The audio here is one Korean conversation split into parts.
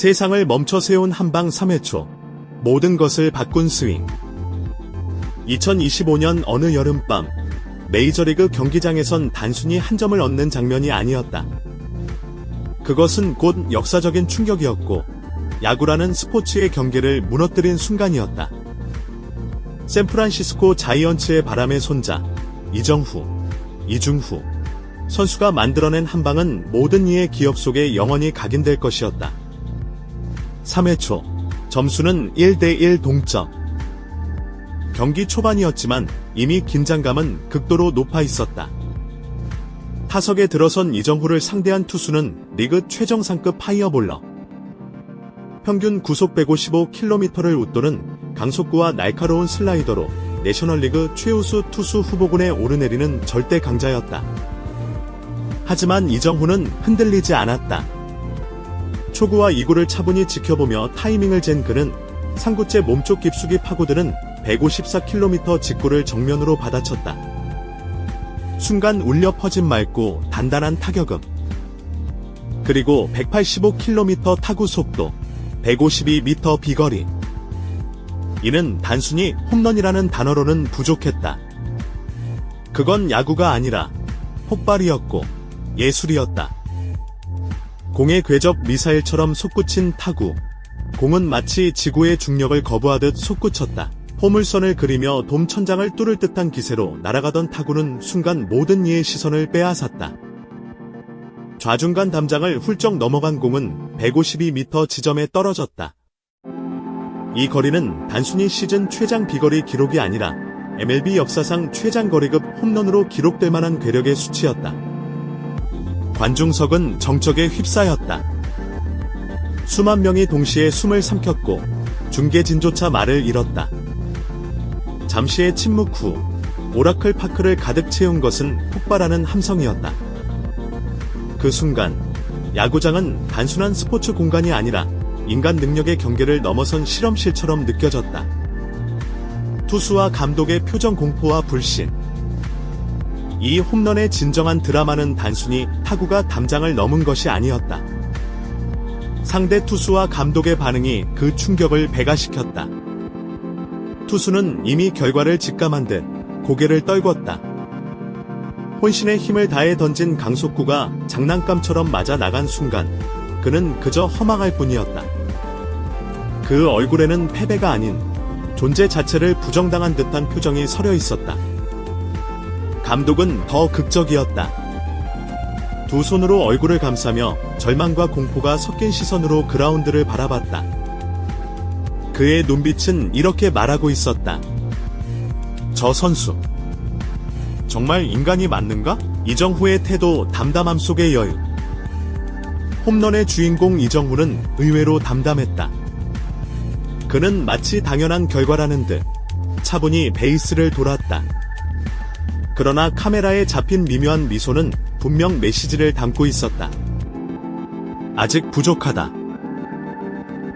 세상을 멈춰 세운 한방 3회 초. 모든 것을 바꾼 스윙. 2025년 어느 여름밤, 메이저리그 경기장에선 단순히 한 점을 얻는 장면이 아니었다. 그것은 곧 역사적인 충격이었고, 야구라는 스포츠의 경계를 무너뜨린 순간이었다. 샌프란시스코 자이언츠의 바람의 손자, 이정후, 이중후, 선수가 만들어낸 한 방은 모든 이의 기억 속에 영원히 각인될 것이었다. 3회 초, 점수는 1대1 동점. 경기 초반이었지만 이미 긴장감은 극도로 높아 있었다. 타석에 들어선 이정후를 상대한 투수는 리그 최정상급 파이어볼러. 평균 구속 155km를 웃도는 강속구와 날카로운 슬라이더로 내셔널리그 최우수 투수 후보군에 오르내리는 절대 강자였다. 하지만 이정후는 흔들리지 않았다. 초구와 이구를 차분히 지켜보며 타이밍을 잰 그는 상구째 몸쪽 깊숙이 파고드는 154km 직구를 정면으로 받아쳤다. 순간 울려 퍼진 맑고 단단한 타격음. 그리고 185km 타구 속도, 152m 비거리. 이는 단순히 홈런이라는 단어로는 부족했다. 그건 야구가 아니라 폭발이었고 예술이었다. 공의 궤적 미사일처럼 솟구친 타구. 공은 마치 지구의 중력을 거부하듯 솟구쳤다. 포물선을 그리며 돔 천장을 뚫을 듯한 기세로 날아가던 타구는 순간 모든 이의 시선을 빼앗았다. 좌중간 담장을 훌쩍 넘어간 공은 152m 지점에 떨어졌다. 이 거리는 단순히 시즌 최장 비거리 기록이 아니라 MLB 역사상 최장 거리급 홈런으로 기록될 만한 괴력의 수치였다. 관중석은 정적에 휩싸였다. 수만 명이 동시에 숨을 삼켰고 중계진조차 말을 잃었다. 잠시의 침묵 후 오라클 파크를 가득 채운 것은 폭발하는 함성이었다. 그 순간 야구장은 단순한 스포츠 공간이 아니라 인간 능력의 경계를 넘어선 실험실처럼 느껴졌다. 투수와 감독의 표정 공포와 불신. 이 홈런의 진정한 드라마는 단순히 타구가 담장을 넘은 것이 아니었다. 상대 투수와 감독의 반응이 그 충격을 배가시켰다. 투수는 이미 결과를 직감한 듯 고개를 떨궜다. 혼신의 힘을 다해 던진 강속구가 장난감처럼 맞아 나간 순간 그는 그저 허망할 뿐이었다. 그 얼굴에는 패배가 아닌 존재 자체를 부정당한 듯한 표정이 서려 있었다. 감독은 더 극적이었다. 두 손으로 얼굴을 감싸며 절망과 공포가 섞인 시선으로 그라운드를 바라봤다. 그의 눈빛은 이렇게 말하고 있었다. 저 선수. 정말 인간이 맞는가? 이정후의 태도 담담함 속의 여유. 홈런의 주인공 이정후는 의외로 담담했다. 그는 마치 당연한 결과라는 듯 차분히 베이스를 돌았다. 그러나 카메라에 잡힌 미묘한 미소는 분명 메시지를 담고 있었다. 아직 부족하다.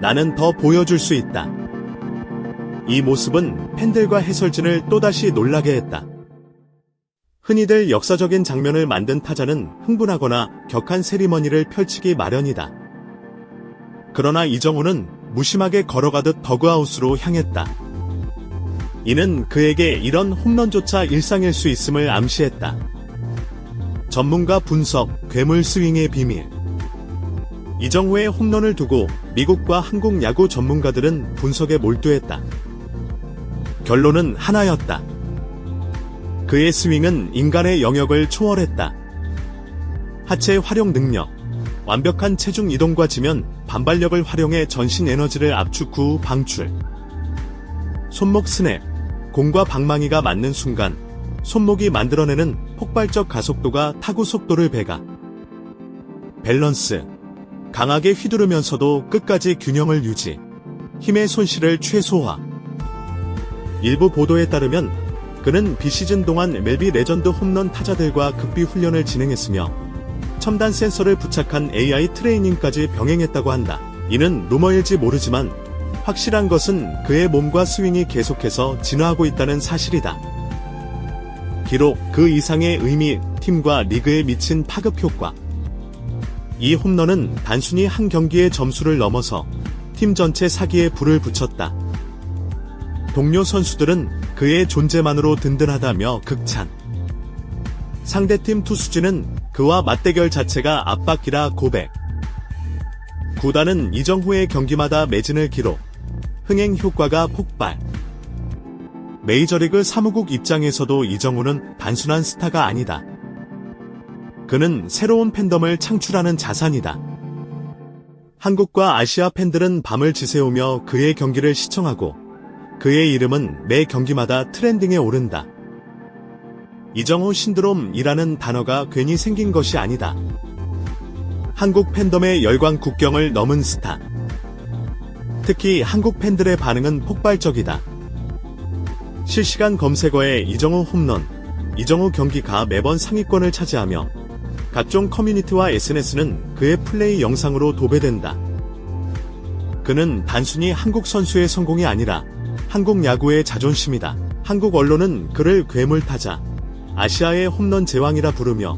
나는 더 보여줄 수 있다. 이 모습은 팬들과 해설진을 또다시 놀라게 했다. 흔히들 역사적인 장면을 만든 타자는 흥분하거나 격한 세리머니를 펼치기 마련이다. 그러나 이정우는 무심하게 걸어가듯 더그아웃으로 향했다. 이는 그에게 이런 홈런조차 일상일 수 있음을 암시했다. 전문가 분석, 괴물 스윙의 비밀. 이정후의 홈런을 두고 미국과 한국 야구 전문가들은 분석에 몰두했다. 결론은 하나였다. 그의 스윙은 인간의 영역을 초월했다. 하체 활용 능력, 완벽한 체중 이동과 지면 반발력을 활용해 전신 에너지를 압축 후 방출. 손목 스냅, 공과 방망이가 맞는 순간 손목이 만들어내는 폭발적 가속도가 타구 속도를 배가. 밸런스, 강하게 휘두르면서도 끝까지 균형을 유지. 힘의 손실을 최소화. 일부 보도에 따르면 그는 비시즌 동안 멜비 레전드 홈런 타자들과 극비 훈련을 진행했으며 첨단 센서를 부착한 AI 트레이닝까지 병행했다고 한다. 이는 루머일지 모르지만 확실한 것은 그의 몸과 스윙이 계속해서 진화하고 있다는 사실이다. 기록 그 이상의 의미, 팀과 리그에 미친 파급 효과. 이 홈런은 단순히 한 경기의 점수를 넘어서 팀 전체 사기에 불을 붙였다. 동료 선수들은 그의 존재만으로 든든하다며 극찬. 상대팀 투수진은 그와 맞대결 자체가 압박이라 고백. 구단은 이정후의 경기마다 매진을 기록. 흥행 효과가 폭발. 메이저리그 사무국 입장에서도 이정후는 단순한 스타가 아니다. 그는 새로운 팬덤을 창출하는 자산이다. 한국과 아시아 팬들은 밤을 지새우며 그의 경기를 시청하고 그의 이름은 매 경기마다 트렌딩에 오른다. 이정후 신드롬이라는 단어가 괜히 생긴 것이 아니다. 한국 팬덤의 열광 국경을 넘은 스타. 특히 한국 팬들의 반응은 폭발적이다. 실시간 검색어에 이정후 홈런, 이정후 경기가 매번 상위권을 차지하며 각종 커뮤니티와 SNS는 그의 플레이 영상으로 도배된다. 그는 단순히 한국 선수의 성공이 아니라 한국 야구의 자존심이다. 한국 언론은 그를 괴물 타자, 아시아의 홈런 제왕이라 부르며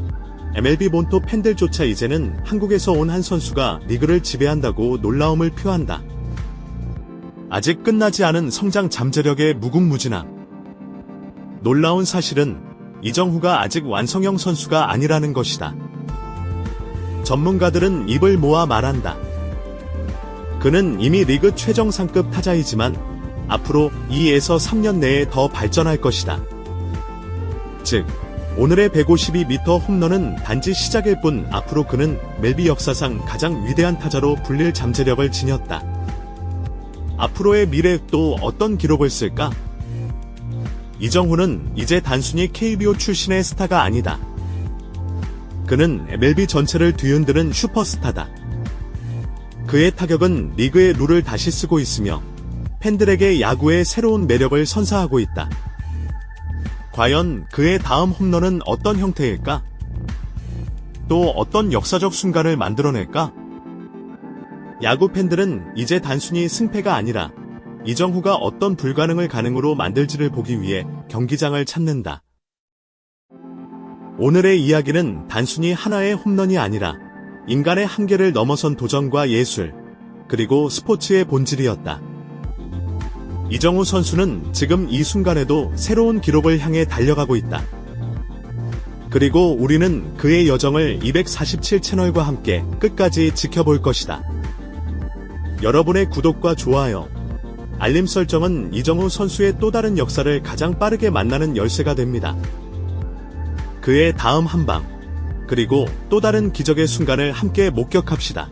MLB 본토 팬들조차 이제는 한국에서 온 한 선수가 리그를 지배한다고 놀라움을 표한다. 아직 끝나지 않은 성장 잠재력의 무궁무진함. 놀라운 사실은 이정후가 아직 완성형 선수가 아니라는 것이다. 전문가들은 입을 모아 말한다. 그는 이미 리그 최정상급 타자이지만 앞으로 2에서 3년 내에 더 발전할 것이다. 즉, 오늘의 152m 홈런은 단지 시작일 뿐 앞으로 그는 멜비 역사상 가장 위대한 타자로 불릴 잠재력을 지녔다. 앞으로의 미래 또 어떤 기록을 쓸까? 이정후는 이제 단순히 KBO 출신의 스타가 아니다. 그는 MLB 전체를 뒤흔드는 슈퍼스타다. 그의 타격은 리그의 룰을 다시 쓰고 있으며 팬들에게 야구의 새로운 매력을 선사하고 있다. 과연 그의 다음 홈런은 어떤 형태일까? 또 어떤 역사적 순간을 만들어낼까? 야구 팬들은 이제 단순히 승패가 아니라 이정후가 어떤 불가능을 가능으로 만들지를 보기 위해 경기장을 찾는다. 오늘의 이야기는 단순히 하나의 홈런이 아니라 인간의 한계를 넘어선 도전과 예술, 그리고 스포츠의 본질이었다. 이정후 선수는 지금 이 순간에도 새로운 기록을 향해 달려가고 있다. 그리고 우리는 그의 여정을 247 채널과 함께 끝까지 지켜볼 것이다. 여러분의 구독과 좋아요, 알림 설정은 이정후 선수의 또 다른 역사를 가장 빠르게 만나는 열쇠가 됩니다. 그의 다음 한방, 그리고 또 다른 기적의 순간을 함께 목격합시다.